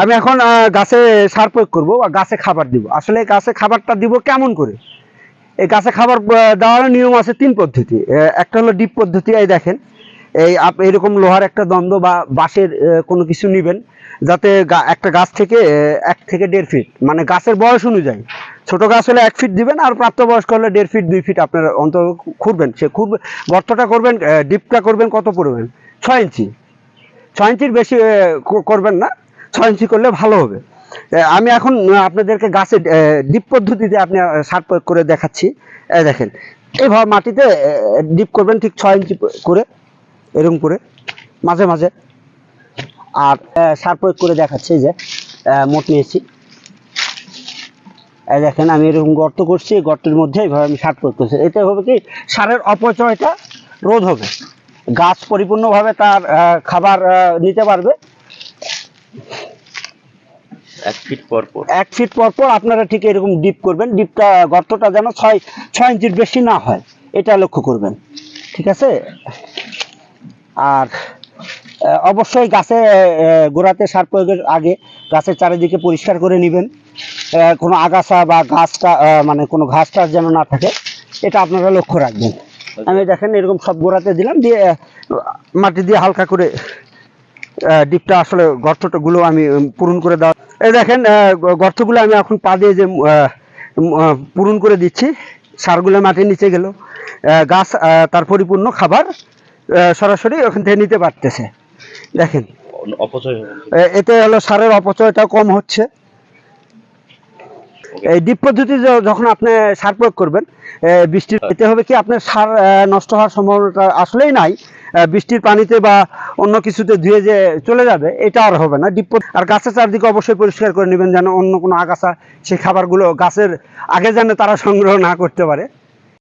আমি এখন গাছে সার প্রয়োগ করব বা গাছে খাবার দিব। আসলে গাছে খাবারটা দিব কেমন করে? এই গাছে খাবার দেওয়ার নিয়ম আছে তিন পদ্ধতি। একটা হলো ডিপ পদ্ধতি, এই দেখেন। এই আপ, এরকম লোহার একটা দ্বন্দ্ব বা বাঁশের কোনো কিছু নেবেন যাতে একটা গাছ থেকে এক থেকে দেড় ফিট মানে গাছের বয়স অনুযায়ী। ছোট গাছ হলে এক ফিট দিবেন আর প্রাপ্তবয়স্ক হলে দেড় ফিট, দুই ফিট আপনার অন্তর খুঁড়বেন। সে খুঁড়বে, গর্তটা করবেন ডিপটা করবেন কত পড়বেন ছয় ইঞ্চি। ছয় ইঞ্চির বেশি করবেন না। ছয় ইঞ্চি করলে ভালো হবে। আমি এখন আপনাদেরকে গাছে ডিপ পদ্ধতিতে আপনি সার প্রয়োগ করে দেখাচ্ছি। দেখেন এইভাবে মাটিতে ডিপ করবেন ঠিক ছয় ইঞ্চি করে, এরকম করে, মাঝে মাঝে। আর সার প্রয়োগ করে দেখাচ্ছি যে মোট নিয়েছি। দেখেন, আমি এরকম গর্ত করছি গর্তের মধ্যে এইভাবে আমি সার প্রয়োগ করছি। এতে হবে কি, সারের অপচয়টা রোধ হবে। গাছ পরিপূর্ণভাবে তার খাবার নিতে পারবে। এক ফিট পর পর। এক ফিট পর পর আপনারা ঠিক এরকম ডিপ করবেন। ডিপটা গর্তটা যেন ছয় ছয় ইঞ্চির বেশি না হয়। এটা লক্ষ্য করবেন। ঠিক আছে? আর অবশ্যই গাছে গোড়াতে সার প্রয়োগের আগে গাছের চারিদিকে পরিষ্কার করে নেবেন। কোনো আগাছা বা গাছটা মানে কোনো ঘাস টাস যেন না থাকে এটা আপনারা লক্ষ্য রাখবেন। আমি দেখেন এরকম সব গোড়াতে দিলাম দিয়ে মাটি দিয়ে হালকা করে ডিপটা আসলে গর্তটা গুলো আমি পূরণ করে দেওয়া এই দেখেন গর্তগুলো আমি এখন পা দিয়ে যে পূরণ করে দিচ্ছি। সারগুলো মাটির নিচে গেল। গাছ তার পরিপূর্ণ খাবার সরাসরি ওখান থেকে নিতে পারতেছে। দেখেন। অপচয় এতে হলো সারের অপচয়টা কম হচ্ছে। এই ডিপ পদ্ধতি যখন আপনি সার প্রয়োগ করবেন এ, বৃষ্টির এতে হবে কি আপনার সার আহ, নষ্ট হওয়ার সম্ভাবনাটা আসলেই নাই। বৃষ্টির পানিতে বা অন্য কিছুতে ধুয়ে যে চলে যাবে, এটা আর হবে না। ডিপ আর গাছের চারদিকে অবশ্যই পরিষ্কার করে নেবেন যেন অন্য কোনো আগাছা, সেই খাবারগুলো গাছের আগে যেন তারা সংগ্রহ না করতে পারে।